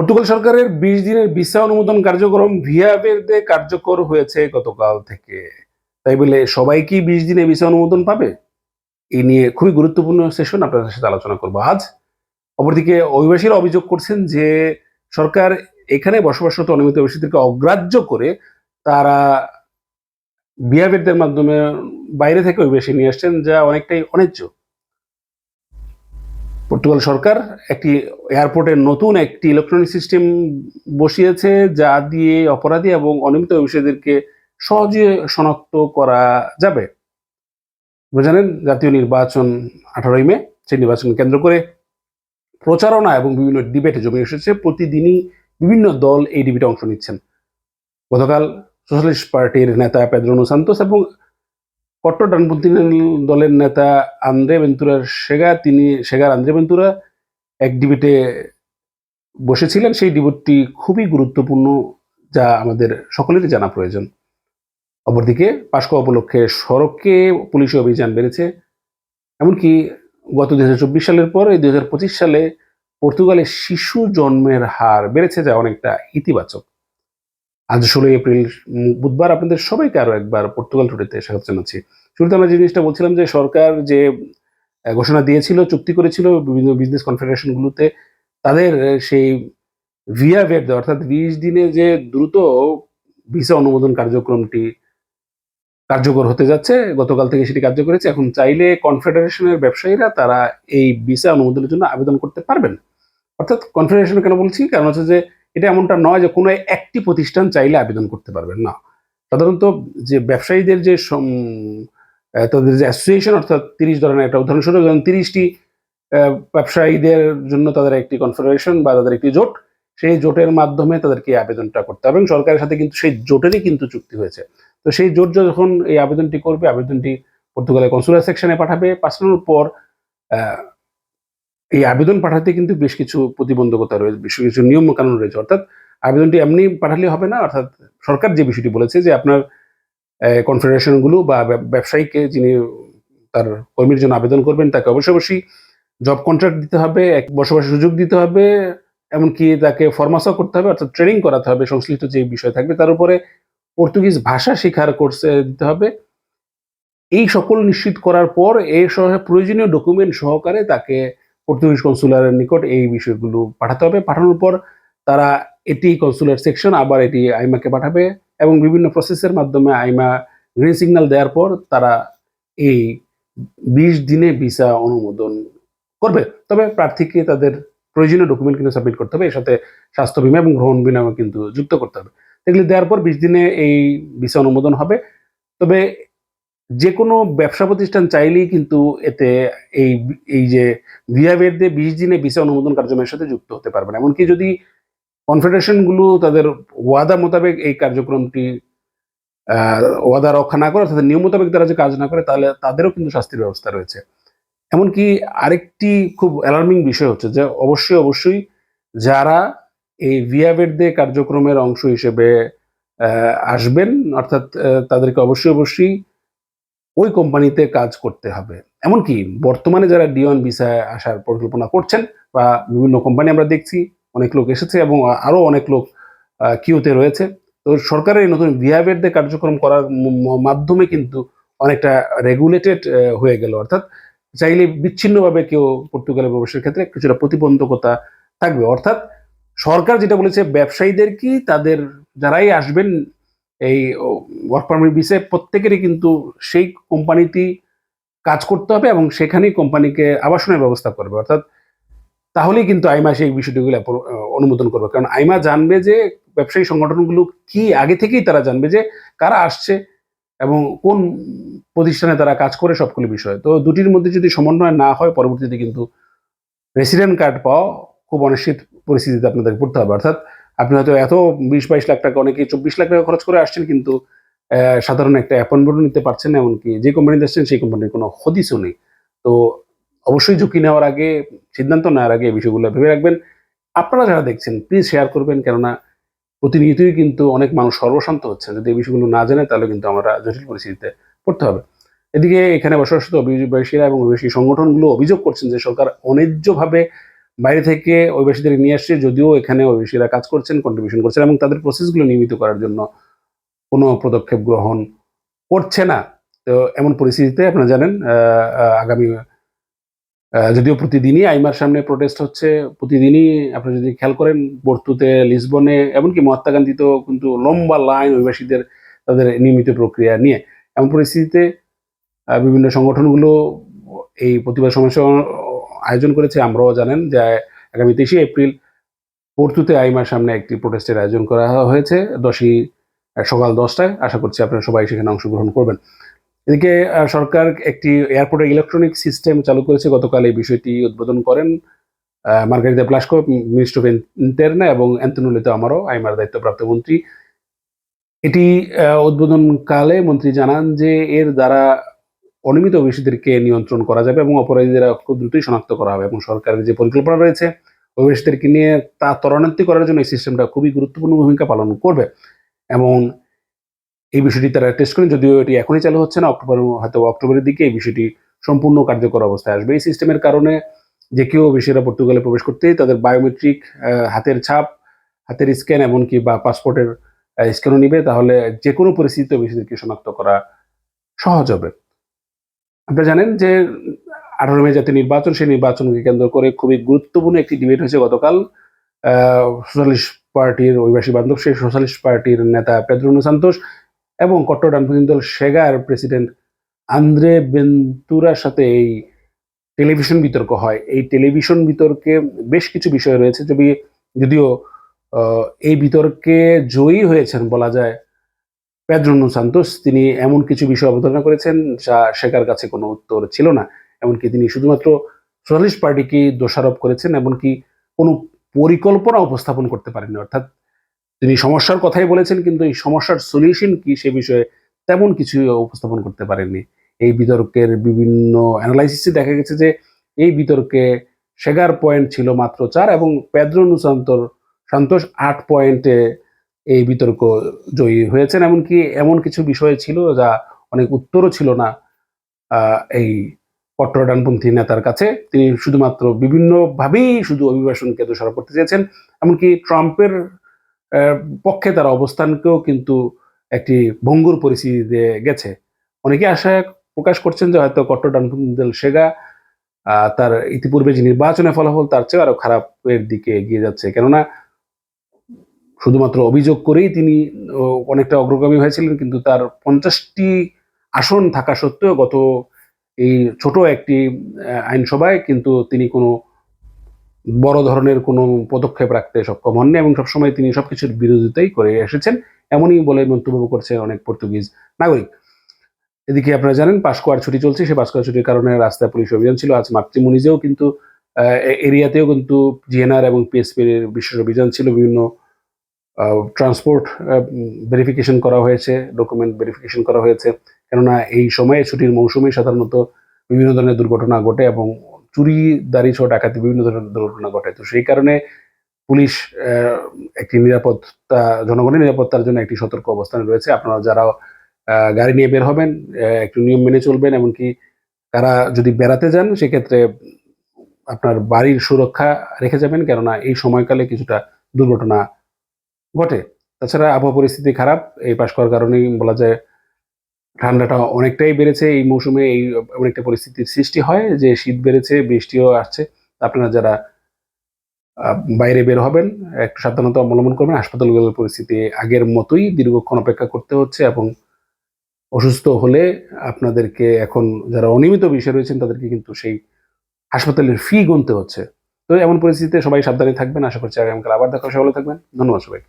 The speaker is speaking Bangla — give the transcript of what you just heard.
পর্তুগাল সরকারের বিশ দিনের ভিসা অনুমোদন কার্যক্রম ভিয়াবেরদে কার্যকর হয়েছে গতকাল থেকে। তাই বলে সবাই কি বিশ দিনে ভিসা অনুমোদন পাবে? এই নিয়ে খুবই গুরুত্বপূর্ণ সেশন আপনাদের সাথে আলোচনা করব আজ। অপরদিকে অভিবাসীরা অভিযোগ করছেন যে সরকার এখানে বসবাসরত অনিয়মিত অভিবাসীদেরকে অগ্রাহ্য করে তারা বিয়াবেরদের মাধ্যমে বাইরে থেকে অভিবাসী নিয়ে আসছেন, যা অনেকটাই অন্যায্য পর্তুগাল সরকার একটি এয়ারপোর্টের নতুন একটি ইলেকট্রনিক সিস্টেম বসিয়েছে যা দিয়ে অপরাধী এবং অনিয়মিত অভিবাসীদেরকে সহজে শনাক্ত করা যাবে। জানেন, জাতীয় নির্বাচন আঠারোই মে, সেই নির্বাচন কেন্দ্র করে প্রচারণা এবং বিভিন্ন ডিবেটে জমে এসেছে। প্রতিদিনই বিভিন্ন দল এই ডিবেটে অংশ নিচ্ছেন। গতকাল সোশ্যালিস্ট পার্টির নেতা পেদ্রোনো সান্তোস এবং কট্টর ডানপন্থী দলের নেতা আন্দ্রে বেন্তুরার সেগা, তিনি সেগার আন্দ্রে বেন্তুরা এক ডিবেটে বসেছিলেন। সেই ডিবেটটি খুবই গুরুত্বপূর্ণ, যা আমাদের সকলেরই জানা প্রয়োজন। অপরদিকে পাশকা উপলক্ষে সড়কে পুলিশি অভিযান বেড়েছে। এমনকি গত দুই হাজার চব্বিশ সালের পর এই দুই হাজার পঁচিশ সালে পর্তুগালে শিশু জন্মের হার বেড়েছে, যা অনেকটা ইতিবাচক। আজ ষোলোই এপ্রিল, বুধবার আপনাদের সবাইকে আরও একবার পর্তুগাল টুডেতে স্বাগত জানাচ্ছি। শুরুতে আমরা যে জিনিসটা বলছিলাম যে সরকার যে ঘোষণা দিয়েছিল, চুক্তি করেছিল বিভিন্ন বিজনেস কনফেডারেশনগুলোতে তাদের সেই ভিয়া ভেট অর্থাৎ বিশ দিনে যে দ্রুত ভিসা অনুমোদন কার্যক্রমটি কার্যকর হতে যাচ্ছে, গতকাল থেকে সেটি কার্যকর হয়েছে, এখন চাইলে কনফেডারেশনের ব্যবসায়ীরা তারা এই ভিসা অনুমোদনের জন্য আবেদন করতে পারবেন। অর্থাৎ কনফেডারেশন কেন বলছি? কারণ হচ্ছে যে এটা এমনটা নয় যে কোনো একটি প্রতিষ্ঠান চাইলে আবেদন করতে পারবেন, না। সাধারণত যে ব্যবসায়ীদের যে তাদের যে অ্যাসোসিয়েশন অর্থাৎ তিরিশ ধরনের একটা উদাহরণস্বরূপ যেমন তিরিশটি ব্যবসায়ীদের জন্য তাদের একটি কনফেডারেশন বা তাদের একটি জোট, সেই জোটের মাধ্যমে তাদেরকে আবেদনটা করতে হবে এবং সরকারের সাথে কিন্তু সেই জোটেরই কিন্তু চুক্তি হয়েছে। তো সেই জোট যখন এই আবেদনটি করবে, আবেদনটি পর্তুগালের কনসুলার সেকশনে পাঠাবে। পাঠানোর পর এই আবেদন পাঠাতে কিন্তু বেশ কিছু প্রতিবন্ধকতা রয়েছে, বেশ কিছু নিয়ম কানুন রয়েছে। অর্থাৎ আবেদনটি এমনি পাঠালে হবে না। অর্থাৎ সরকার যে বিষয়টি বলেছে যে আপনার কনফেডারেশনগুলো বা ব্যবসায়ীকে যিনি তার কর্মীর জন্য আবেদন করবেন, তাকে অবশ্যই অবশ্যই জব কন্ট্রাক্ট দিতে হবে, এক, বসবাসের সুযোগ দিতে হবে, এমনকি তাকে ফরমাসও করতে হবে, অর্থাৎ ট্রেনিং করাতে হবে, সংশ্লিষ্ট যে বিষয় থাকবে তার উপরে পর্তুগিজ ভাষা শেখার কোর্সে দিতে হবে। এই সকল নিশ্চিত করার পর এর সহ প্রয়োজনীয় ডকুমেন্ট সহকারে তাকে পর্তুগিজ কনসুলারের নিকট এই বিষয়গুলো পাঠাতে হবে। পাঠানোর পর তারা এটি কনসুলার সেকশন আবার এটি আইমাকে পাঠাবে। এবং বিভিন্ন প্রসেসের মাধ্যমে আইমা গ্রিন সিগন্যাল দেওয়ার পর তারা এই বিশ দিনে ভিসা অনুমোদন করবে। তবে প্রার্থীকে তাদের প্রয়োজনীয় ডকুমেন্ট কিন্তু সাবমিট করতে হবে, এর সাথে স্বাস্থ্য বিমা এবং গ্রহণ বিমা কিন্তু যুক্ত করতে হবে। এগুলি দেওয়ার পর বিশ দিনে এই ভিসা অনুমোদন হবে। তবে যে কোনো ব্যবসা প্রতিষ্ঠান চাইলেই কিন্তু এতে এই এই যে ভিয়াবের দিয়ে বিশ দিনে ভিসা অনুমোদন কার্যক্রমের সাথে যুক্ত হতে পারবেন এমনকি যদি কনফেডারেশনগুলো তাদের ওয়াদা মোতাবেক এই কার্যক্রমটি ওয়াদা রক্ষা না করে অর্থাৎ নিয়ম মোতাবেক তারা যে কাজ না করে, তাহলে তাদেরও কিন্তু শাস্তির ব্যবস্থা রয়েছে। এমনকি আরেকটি খুব অ্যালার্মিং বিষয় হচ্ছে যে অবশ্যই অবশ্যই যারা এই ভিয়াবের দিয়ে কার্যক্রমের অংশ হিসেবে আসবেন, অর্থাৎ তাদেরকে অবশ্যই অবশ্যই ওই কোম্পানিতে কাজ করতে হবে। এমনকি বর্তমানে যারা ডিওয়ান ভিসায় আসার পরিকল্পনা করছেন বা বিভিন্ন কোম্পানি আমরা দেখছি অনেক লোক এসেছে এবং আরও অনেক লোক কিউতে রয়েছে। তো সরকারের এই নতুন ভিয়াবেরদের কার্যক্রম করার মাধ্যমে কিন্তু অনেকটা রেগুলেটেড হয়ে গেল। অর্থাৎ চাইলে বিচ্ছিন্নভাবে কেউ পর্তুগালে প্রবেশের ক্ষেত্রে কিছুটা প্রতিবন্ধকতা থাকবে। অর্থাৎ সরকার যেটা বলেছে, ব্যবসায়ীদের কি তাদের যারাই আসবেন এই ওয়ার্ক পারমিট বিষয়ে প্রত্যেকেরই কিন্তু সেই কোম্পানিতেই কাজ করতে হবে এবং সেখানেই কোম্পানিকে আবাসনের ব্যবস্থা করবে। অর্থাৎ তাহলেই কিন্তু আইমা সেই বিষয়টিগুলো অনুমোদন করবে। কারণ আইমা জানবে যে ব্যবসায়ী সংগঠনগুলো কি, আগে থেকেই তারা জানবে যে কারা আসছে এবং কোন প্রতিষ্ঠানে তারা কাজ করে সবগুলো বিষয়। তো দুটির মধ্যে যদি সমন্বয় না হয়, পরবর্তীতে কিন্তু রেসিডেন্ট কার্ড পাওয়া খুব অনিশ্চিত পরিস্থিতিতে আপনাদের পড়তে হবে। অর্থাৎ আপনি হয়তো এত বিশ বাইশ লাখ টাকা, অনেকে চব্বিশ লাখ টাকা খরচ করে আসছেন কিন্তু সাধারণ একটা অ্যাপয়েন্টমেন্টও নিতে পারছেন এমনকি যে কোম্পানিতে আসছেন, সেই কোম্পানির কোনো হদিসও নেই। তো অবশ্যই ঝুঁকি নেওয়ার আগে, সিদ্ধান্ত নেওয়ার আগে এই বিষয়গুলো ভেবে রাখবেন। আপনারা যারা দেখছেন প্লিজ শেয়ার করবেন, কেননা প্রতিনিয়তই কিন্তু অনেক মানুষ সর্বশান্ত হচ্ছে। যদি এই বিষয়গুলো না জানে, তাহলে কিন্তু আমরা জটিল পরিস্থিতিতে পড়তে হবে। এদিকে এখানে বসবাসত অভিবাসীরা এবং অভিবাসী সংগঠনগুলো অভিযোগ করছেন যে, সরকার অন্যায্যভাবে বাইরে থেকে অভিবাসীদের নিয়ে আসছে। যদিও এখানে অভিবাসীরা কাজ করছেন কন্ট্রিবিউশন করছেন এবং তাদের প্রসেসগুলো নিয়মিত করার জন্য কোনো পদক্ষেপ গ্রহণ করছে না। তো এমন পরিস্থিতিতে, আপনারা জানেন আগামী যদিও প্রতিদিনই আইমার সামনে প্রোটেস্ট হচ্ছে, প্রতিদিনই আপনি যদি খেয়াল করেন, বর্তুতে, লিসবনে, এমনকি মহাত্মা গান্ধীতেও কিন্তু লম্বা লাইন অভিবাসীদের তাদের নিয়মিত প্রক্রিয়া নিয়ে। এমন পরিস্থিতিতে বিভিন্ন সংগঠনগুলো এই প্রতিবাদ সমাবেশ আয়োজন করেছে। আমরাও জানেন যে, আগামী তেইশে এপ্রিল পর্তুতে আইমার সামনে একটি প্রোটেস্টের আয়োজন করা হয়েছে। দশই সকাল দশটায়। আশা করছি আপনারা সবাই সেখানে অংশগ্রহণ করবেন। এদিকে সরকার একটি এয়ারপোর্টে ইলেকট্রনিক সিস্টেম চালু করেছে। গতকাল এই বিষয়টি উদ্বোধন করেন মার্গারিতা প্লাস্কো, মিনিস্টার অফ ইন্টারনা এবং অ্যান্তনুলিতো আমারও আইমার দায়িত্বপ্রাপ্ত মন্ত্রী। এটি উদ্বোধনকালে মন্ত্রী জানান যে এর দ্বারা অনিয়মিত অভিবাসীদেরকে নিয়ন্ত্রণ করা যাবে এবং অপরাধীরা খুব দ্রুতই শনাক্ত করা হবে এবং সরকারের যে পরিকল্পনা রয়েছে, অভিবাসীদেরকে নিয়ে তা ত্বরান্বিত করার জন্য এই সিস্টেমটা খুবই গুরুত্বপূর্ণ ভূমিকা পালন করবে। এবং এই বিষয়টি তারা টেস্ট করেন, যদিও এটি এখনই চালু হচ্ছে না, অক্টোবর, হয়তো অক্টোবরের দিকে এই বিষয়টি সম্পূর্ণ কার্যকর অবস্থায় আসবে। এই সিস্টেমের কারণে যে কেউ অভিবাসীরা পর্তুগালে প্রবেশ করতেই তাদের বায়োমেট্রিক হাতের ছাপ, হাতের স্ক্যান এমনকি বা পাসপোর্টের স্ক্যানও নিবে, তাহলে যে কোনো পরিস্থিতিতে অভিবাসীদেরকে শনাক্ত করা সহজ হবে। আপনারা জানেন যে আঠারো মে জাতীয় নির্বাচন, সেই নির্বাচনকে কেন্দ্র করে খুবই গুরুত্বপূর্ণ একটি ডিবেট হয়েছে গতকাল। সোশ্যালিস্ট পার্টির অভিবাসী বান্ধব, সেই সোশ্যালিস্ট পার্টির নেতা পেদ্রোনো সান্তোষ এবং কট্টর ডানপন্থী দল সেগার প্রেসিডেন্ট আন্দ্রে বেন্তুরার সাথে এই টেলিভিশন বিতর্ক হয়। এই টেলিভিশন বিতর্কে বেশ কিছু বিষয় রয়েছে। যদি যদিও এই বিতর্কে জয়ী হয়েছেন বলা যায় পেদ্রোনো সান্তোস, তিনি এমন কিছু বিষয় অবতারণা করেছেন যা শেখার কাছে কোনো উত্তর ছিল না। এমনকি তিনি শুধুমাত্র সোশ্যালিস্ট পার্টিকে দোষারোপ করেছেন, এমনকি কোনো পরিকল্পনা উপস্থাপন করতে পারেননি। অর্থাৎ তিনি সমস্যার কথাই বলেছেন, কিন্তু এই সমস্যার সলিউশন কি সে বিষয়ে তেমন কিছু উপস্থাপন করতে পারেননি। এই বিতর্কের বিভিন্ন অ্যানালাইসিসে দেখা গেছে যে, এই বিতর্কে সেগার পয়েন্ট ছিল মাত্র চার এবং পেদ্রো নুসান্তর সন্তোষ আট পয়েন্টে এই বিতর্ক জয়ী হয়েছেন। এমনকি এমন কিছু বিষয় ছিল যা অনেক উত্তরও ছিল না এই কট্টর ডানপন্থী নেতার কাছে। তিনি শুধুমাত্র বিভিন্নভাবেই শুধু অভিবাসনকে দোষারোপ করতে চেয়েছেন, এমনকি ট্রাম্পের পক্ষে তার অবস্থানকেও কিন্তু একটি ভঙ্গুর পরিস্থিতিতে গেছে। অনেকে আশা প্রকাশ করছেন যে হয়তো কট্টর ডানপন্থী দল সেগা তার ইতিপূর্বে যে নির্বাচনের ফলাফল, তার চেয়ে আরও খারাপের দিকে এগিয়ে যাচ্ছে। কেননা শুধুমাত্র অভিযোগ করেই তিনি অনেকটা অগ্রগামী হয়েছিলেন, কিন্তু তার পঞ্চাশটি আসন থাকা সত্ত্বেও গত এই ছোট একটি আইনসভায় কিন্তু তিনি কোনো বড় ধরনের কোনো পদক্ষেপ রাখতে সক্ষম হননি এবং সবসময় তিনি সবকিছুর বিরোধিতাই করে এসেছেন, এমনই বলে মন্তব্য করছে অনেক পর্তুগিজ নাগরিক। এদিকে আপনারা জানেন পাসকোয়ার ছুটি চলছে, সেই পাসকোয়ার ছুটির কারণে রাস্তায় পুলিশ অভিযান ছিল। আজ মাতৃমুনিজেও কিন্তু এরিয়াতেও কিন্তু জিএনআর এবং পিএসপির বিশেষ অভিযান ছিল। বিভিন্ন ট্রান্সপোর্ট ভেরিফিকেশন করা হয়েছে, ডকুমেন্ট ভেরিফিকেশন করা হয়েছে। কেননা এই সময়ে ছুটির মৌসুমে সাধারণত বিভিন্ন ধরনের দুর্ঘটনা ঘটে এবং চুরি, দাড়ি ছোট ডাকাতি বিভিন্ন ধরনের দুর্ঘটনা ঘটে তো সেই কারণে পুলিশ একটি নিরাপত্তা, জনগণের নিরাপত্তার জন্য একটি সতর্ক অবস্থানে রয়েছে। আপনারা যারা গাড়ি নিয়ে বের হবেন একটু নিয়ম মেনে চলবেন, এমনকি তারা যদি বেড়াতে যান, সেক্ষেত্রে আপনার বাড়ির সুরক্ষা রেখে যাবেন, কেননা এই সময়কালে কিছুটা দুর্ঘটনা ঘটে। তাছাড়া আবহাওয়া পরিস্থিতি খারাপ, এই পাশ করার কারণেই বলা যায় ঠান্ডাটা অনেকটাই বেড়েছে। এই মৌসুমে এই অনেকটা পরিস্থিতির সৃষ্টি হয় যে শীত বেড়েছে, বৃষ্টিও আসছে। আপনারা যারা বাইরে বের হবেন, একটু সাবধানতা অবলম্বন করবেন। হাসপাতালগুলোর পরিস্থিতি আগের মতোই দীর্ঘক্ষণ অপেক্ষা করতে হচ্ছে এবং অসুস্থ হলে আপনাদেরকে এখন যারা অনিয়মিত বিষয় রয়েছেন তাদেরকে কিন্তু সেই হাসপাতালের ফি গুনতে হচ্ছে। তো এমন পরিস্থিতিতে সবাই সাবধানে থাকবেন। আশা করছি আগামীকাল আবার দেখা সবাই থাকবেন। ধন্যবাদ সবাই